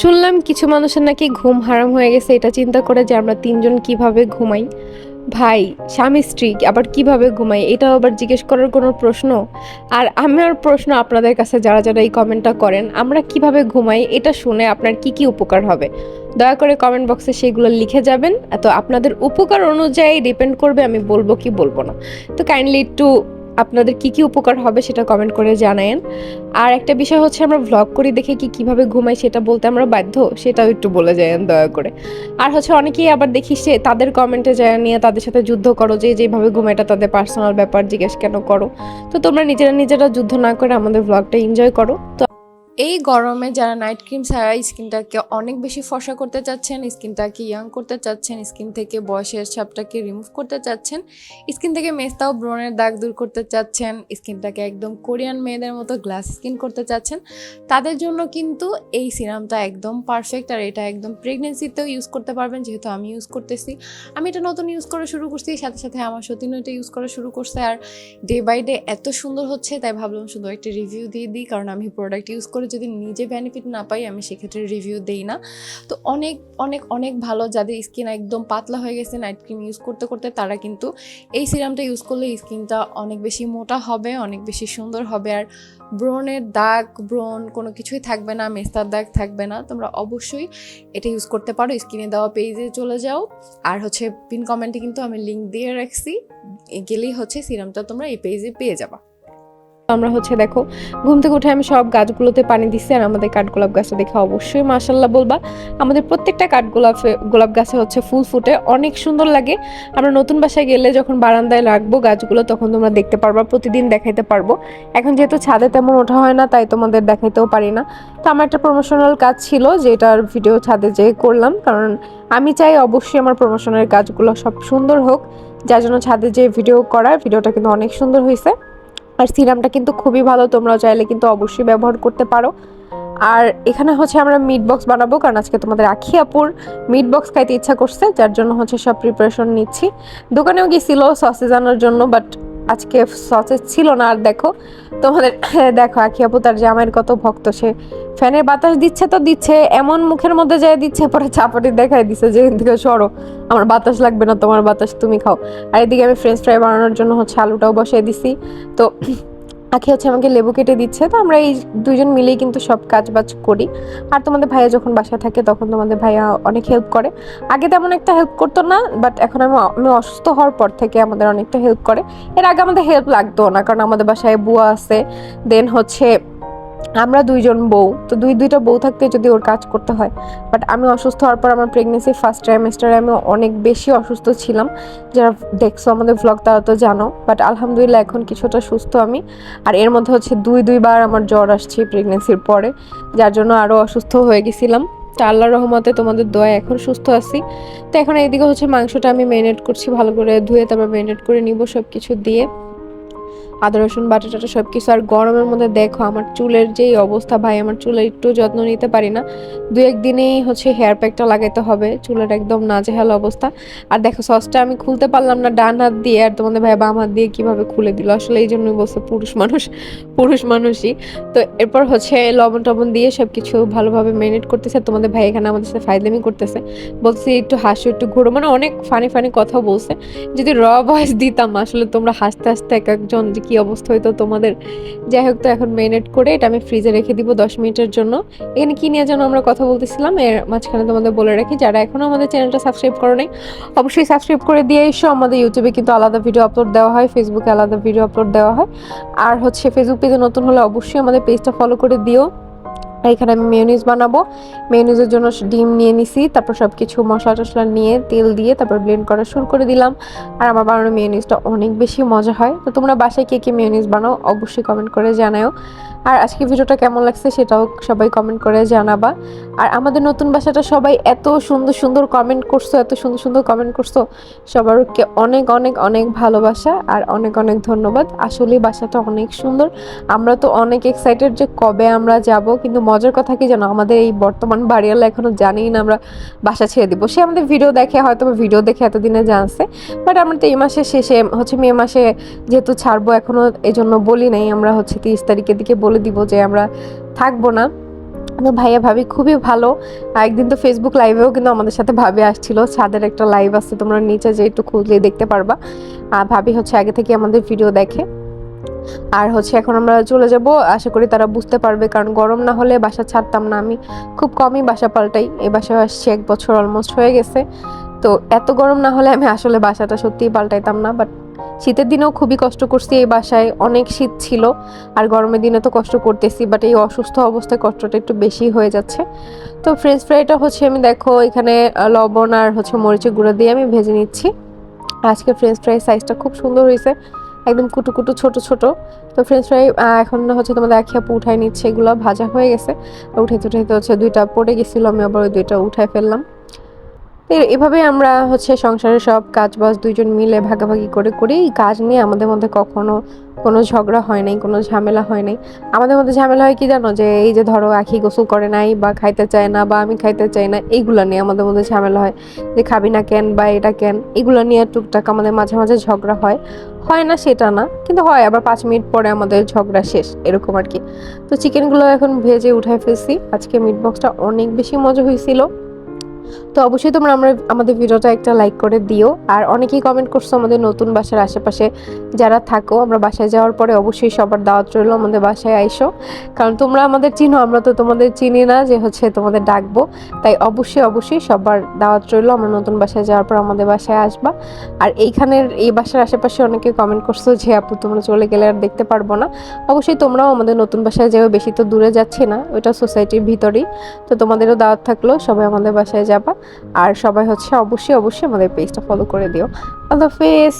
শুনলাম কিছু মানুষের নাকি ঘুম হারাম হয়ে গেছে, এটা চিন্তা করে যে আমরা তিনজন কীভাবে ঘুমাই। ভাই, স্বামী, স্ত্রী, আবার কীভাবে ঘুমাই? এটা আবার জিজ্ঞেস করার কোনো প্রশ্ন? আর আমার প্রশ্ন আপনাদের কাছে যারা যারা এই কমেন্টটা করেন, আমরা কীভাবে ঘুমাই? এটা শুনে আপনার কি কি উপকার হবে? দয়া করে কমেন্ট বক্সে সেগুলো লিখে যাবেন। তো আপনাদের উপকার অনুযায়ী ডিপেন্ড করবে, আমি বলব কি বলব না। তো কাইন্ডলি একটু আপনাদের কি কি উপকার হবে সেটা কমেন্ট করে জানায়েন। আর একটা বিষয় হচ্ছে আমরা ভ্লগ করি দেখে কি কীভাবে ঘুমাই সেটা বলতে আমরা বাধ্য, সেটাও একটু বলে যায়েন দয়া করে। আর হচ্ছে অনেকেই আবার দেখি সে তাদের কমেন্টে যায় নিয়ে তাদের সাথে যুদ্ধ করো, যে যেভাবে ঘুমাইটা তাদের পার্সোনাল ব্যাপার, জিজ্ঞেস কেন করো। তো তোমরা নিজেরা নিজেরা যুদ্ধ না করে আমাদের ভ্লগটা এনজয় করো। তো এই গরমে যারা নাইট ক্রিম ছাড়া স্কিনটাকে অনেক বেশি ফসা করতে চাচ্ছেন স্কিনটাকে ইয়াং করতে চাচ্ছেন স্কিন থেকে বয়সের ছাপটাকে রিমুভ করতে চাচ্ছেন স্কিন থেকে মেস্তাও ব্রণের দাগ দূর করতে চাচ্ছেন স্কিনটাকে একদম কোরিয়ান মেয়েদের মতো গ্লাস স্কিন করতে চাচ্ছেন, তাদের জন্য কিন্তু এই সিরামটা একদম পারফেক্ট আর এটা একদম প্রেগনেন্সিতেও ইউজ করতে পারবেন, যেহেতু আমি ইউজ করতেছি। আমি এটা নতুন ইউজ করা শুরু করছি, সাথে সাথে আমার সতীনও এটা ইউজ করা শুরু করছে আর ডে বাই ডে এত সুন্দর হচ্ছে, তাই ভাবলাম শুধু একটা রিভিউ দিয়ে দিই, কারণ আমি প্রোডাক্ট ইউজ করে যদি নিজে বেনিফিট না পাই, আমি সেক্ষেত্রে রিভিউ দেই না। তো অনেক অনেক অনেক ভালো যাদের স্কিন একদম পাতলা হয়ে গেছে নাইট ক্রিম ইউজ করতে করতে তারা কিন্তু এই সিরামটা ইউজ করলে স্কিনটা অনেক বেশি মোটা হবে, অনেক বেশি সুন্দর হবে। আর ব্রণের দাগ, ব্রণ কোনো কিছুই থাকবে না, মেস্তার দাগ থাকবে না। তোমরা অবশ্যই এটা ইউজ করতে পারো স্ক্রিনে দেওয়া পেজে চলে যাও। আর হচ্ছে পিন কমেন্টে কিন্তু আমি লিঙ্ক দিয়ে রাখছি। গেলেই হচ্ছে সিরামটা তোমরা এই পেজে পেয়ে যাবা। আমরা হচ্ছে দেখো, ঘুম থেকে উঠে আমি সব গাছগুলোতে পানি দিচ্ছি আর আমাদের কাঠগোলাপ গাছটা দেখে অবশ্যই মাসাল্লাহ বলবা। আমাদের প্রত্যেকটা কাঠগোলাপে, গোলাপ গাছে হচ্ছে ফুল ফুটে, অনেক সুন্দর লাগে। আমরা নতুন বাসায় গেলে যখন বারান্দায় রাখব গাছগুলো, তখন তোমরা দেখতে পারবা, প্রতিদিন দেখাইতে পারব। এখন যেহেতু ছাদে তেমন ওঠা হয় না, তাই তোমাদের দেখাইতেও পারি না। তো আমার একটা প্রমোশনাল কাজ ছিল, যেটার ভিডিও ছাদে যেয়ে করলাম, কারণ আমি চাই অবশ্যই আমার প্রমোশনের কাজগুলো সব সুন্দর হোক। যার জন্য ছাদে যে ভিডিও করার ভিডিওটা কিন্তু অনেক সুন্দর হয়েছে আর সিরামটা কিন্তু খুবই ভালো, তোমরাও চাইলে কিন্তু অবশ্যই ব্যবহার করতে পারো। আর এখানে হচ্ছে আমরা মিট বক্স বানাবো, কারণ আজকে তোমাদের আখি আপুর মিট বক্স খাইতে ইচ্ছা করছে, যার জন্য হচ্ছে সব প্রিপারেশন নিচ্ছি। দোকানেও গেছিল সসেজ আনার জন্য বাট আজকে সচেত ছিল না, আর দেখো, তোমাদের, দেখো, আখি আপু তার জামাইয়ের কত ভক্ত, সে ফ্যানের বাতাস দিচ্ছে তো দিচ্ছে, এমন মুখের মধ্যে যায় দিচ্ছে, পরে চাপাটি দেখাই দিচ্ছে যে এদিকে সরো, আমার বাতাস লাগবে না, তোমার বাতাস তুমি খাও। আর এদিকে আমি ফ্রেঞ্চ ফ্রাই বানানোর জন্য হচ্ছে আলুটাও বসিয়ে দিছি, তো আখি হচ্ছে আমাকে লেবু কেটে দিচ্ছে, তো আমরা এই দুজন মিলেই কিন্তু সব কাজ বাজ করি। আর তোমাদের ভাইয়া যখন বাসায় থাকে তখন তোমাদের ভাইয়া অনেক হেল্প করে। আগে তেমন একটা হেল্প করতো না বাট এখন আমি আমি অসুস্থ হওয়ার পর থেকে আমাদের অনেকটা হেল্প করে। এর আগে আমাদের হেল্প লাগতো না, কারণ আমাদের বাসায় বুয়া আছে দেন হচ্ছে আমরা দুইজন বউ, তো দুই, দুইটা বউ থাকতে যদি ওর কাজ করতে হয়। বাট আমি অসুস্থ হওয়ার পর আমার প্রেগনেন্সি ফার্স্ট ট্রাইমেস্টারে আমি অনেক বেশি অসুস্থ ছিলাম। যারা দেখছ আমাদের ভ্লগ তারা তো জানো। বাট আলহামদুলিল্লাহ এখন কিছুটা সুস্থ আমি। আর এর মধ্যে হচ্ছে দুই, দুইবার আমার জ্বর আসছে প্রেগনেন্সির পরে, যার জন্য আরও অসুস্থ হয়ে গেছিলাম। তা আল্লাহর রহমতে তোমাদের দয়া এখন সুস্থ আছি। তো এখন এইদিকে হচ্ছে মাংসটা আমি ম্যারিনেট করছি, ভালো করে ধুয়ে তারপর ম্যারিনেট করে নিব সব কিছু দিয়ে। আদা, রসুন বাটা টাটা সব কিছু আর গরমের মধ্যে দেখো, আমার চুলের যেই অবস্থা ভাই, আমার চুলের একটু যত্ন নিতে পারি না। দু একদিনেই হচ্ছে হেয়ার প্যাকটা লাগাইতে হবে, চুলের একদম নাজেহাল অবস্থা। আর দেখো, সসটা আমি খুলতে পারলাম না ডান হাত দিয়ে, আর তোমাদের ভাই বাম হাত দিয়ে কীভাবে খুলে দিল। আসলে এই জন্যই বলছে পুরুষ মানুষ, পুরুষ মানুষই। তো এরপর হচ্ছে লবণ টবণ দিয়ে সব কিছু ভালোভাবে ম্যারিনেট করতেছে। তোমাদের ভাই এখানে আমাদের সাথে ফাইজলামি করতেছে। বলছে একটু হাসো, একটু ঘুরো। মানে অনেক ফানি ফানি কথা বলছে। যদি র ভয়েস দিতাম, আসলে তোমরা হাসতে হাসতে এক একজন কি অবস্থা হয়তো তোমাদের? যাই হোক তো এখন মেরিনেট করে এটা আমি ফ্রিজে রেখে দিব দশ মিনিটের জন্য। এখানে কি নিয়ে যেন আমরা কথা বলতেছিলাম, এর মাঝখানে তোমাদের বলে রাখি, যারা এখনও আমাদের চ্যানেলটা সাবস্ক্রাইব করো নাই, অবশ্যই সাবস্ক্রাইব করে দিয়ে এসো। আমাদের ইউটিউবে কিন্তু আলাদা ভিডিও আপলোড দেওয়া হয় ফেসবুকে আলাদা ভিডিও আপলোড দেওয়া হয়। আর হচ্ছে ফেসবুক পেজে নতুন হলে অবশ্যই আমাদের পেজটা ফলো করে দিও। এখানে আমি মেয়নিজ বানাবো মেয়নিজের জন্য ডিম নিয়ে নিছি, তারপর সব কিছু মশলা টশলা নিয়ে তেল দিয়ে তারপর ব্লেন্ড করা শুরু করে দিলাম। আর আমার বানানো মেয়নিজটা অনেক বেশি মজা হয়। তো তোমরা বাসায় কে কে মেয়নিজ বানাও অবশ্যই কমেন্ট করে জানাও আর আজকে ভিডিওটা কেমন লাগছে সেটাও সবাই কমেন্ট করে জানাবা। আর আমাদের নতুন বাসাটা সবাই এত সুন্দর সুন্দর কমেন্ট করছ, এত সুন্দর সুন্দর কমেন্ট করছ, সবারকে অনেক অনেক অনেক ভালোবাসা আর অনেক অনেক ধন্যবাদ। আসলে বাসাটা অনেক সুন্দর। আমরা তো অনেক এক্সাইটেড যে কবে আমরা যাব, কিন্তু মজার কথা কি জানো? আমাদের এই বর্তমান বাড়িওয়ালা এখনও জানেই না আমরা বাসা ছেড়ে দিব। সে আমাদের ভিডিও দেখে হয়তো ভিডিও দেখে এতদিনে জানছে বাট আমরা তো এই মাসের শেষে, হচ্ছে মে মাসে যেহেতু ছাড়বো এখনও এই জন্য বলি নাই, আমরা হচ্ছে তিরিশ তারিখের দিকে বলে দিব যে আমরা থাকব না। তো ভাইয়া ভাবি খুবই ভালো। একদিন তো ফেসবুক লাইভেও কিন্তু আমাদের সাথে ভাবি আসছিল। ছাদের একটা লাইভ আছে, তোমরা নিচে যে একটু খুঁজলে দেখতে পারবা। আর ভাবি হচ্ছে আগে থেকে আমাদের ভিডিও দেখে। আর হচ্ছে এখন আমরা চলে যাব। আশা করি তারা বুঝতে পারবে, কারণ গরম না হলে বাসা ছাড়তাম না আমি। খুব কমই বাসা পাল্টাই। এই বাসায় আসছি এক বছর অলমোস্ট হয়ে গেছে। তো এত গরম না হলে আমি আসলে বাসাটা সত্যিই পাল্টাইতাম না বাট শীতের দিনেও খুবই কষ্ট করছি এই বাসায়, অনেক শীত ছিল, আর গরমের দিনে তো কষ্ট করতেছি বাট এই অসুস্থ অবস্থায় কষ্টটা একটু বেশি হয়ে যাচ্ছে। তো ফ্রেঞ্চ ফ্রাইটা হচ্ছে আমি দেখো, এখানে লবণ আর হচ্ছে মরিচের গুঁড়ো দিয়ে আমি ভেজে নিচ্ছি। আজকে ফ্রেঞ্চ ফ্রাই সাইজটা খুব সুন্দর হয়েছে, একদম কুটু কুটু, ছোট ছোট। তো ফ্রেঞ্চ ফ্রাই এখন হচ্ছে তোমাদের এক আপু উঠাই নিচ্ছে, এগুলো ভাজা হয়ে গেছে। উঠাইতে উঠাইতে হচ্ছে দুইটা পড়ে গেছিল, আমি আবার ওই দুইটা উঠাই ফেললাম। এভাবে আমরা হচ্ছে সংসারের সব কাজ বাজ দুইজন মিলে ভাগাভাগি করে করি। এই কাজ নিয়ে আমাদের মধ্যে কখনো কোনো ঝগড়া হয় নাই, কোনো ঝামেলা হয় নাই। আমাদের মধ্যে ঝামেলা হয় কি জানো? যে এই যে ধরো আখি গোসল করে নাই বা খাইতে চায় না বা আমি খাইতে চাই না, এইগুলো নিয়ে আমাদের মধ্যে ঝামেলা হয়। যে খাবি না কেন বা এটা কেন, এগুলো নিয়ে টুকটাক আমাদের মাঝে মাঝে ঝগড়া হয়। হয় না সেটা না, কিন্তু হয়, আবার পাঁচ মিনিট পরে আমাদের ঝগড়া শেষ, এরকম আর কি। তো চিকেনগুলো এখন ভেজে উঠাই ফেলছি। আজকে মিট বক্সটা অনেক বেশি মজা হয়েছিল। তো অবশ্যই তোমরা আমরা, আমাদের ভিডিওটা একটা লাইক করে দিও। আর অনেকেই কমেন্ট করছ আমাদের নতুন বাসার আশেপাশে যারা থাকো, আমরা বাসায় যাওয়ার পরে অবশ্যই সবার দাওয়াত রইল আমাদের বাসায় আইসো। কারণ তোমরা আমাদের চিনো, আমরা তো তোমাদের চিনি না যে হচ্ছে তোমাদের ডাকবো। তাই অবশ্যই অবশ্যই সবার দাওয়াত রইল, আমরা নতুন বাসায় যাওয়ার পর আমাদের বাসায় আসবা। আর এইখানের এই বাসার আশেপাশে অনেকে কমেন্ট করছ যে, আপু, তোমরা চলে গেলে আর দেখতে পারব না। অবশ্যই তোমরাও আমাদের নতুন বাসায় যাও, বেশি তো দূরে যাচ্ছে না, ওইটা সোসাইটির ভিতরেই। তো তোমাদেরও দাওয়াত থাকল, সবাই আমাদের বাসায় যাবা। আর সবাই হচ্ছে অবশ্যই অবশ্যই আমাদের পেজটা ফলো করে দিও। আল্লাহ হাফেজ।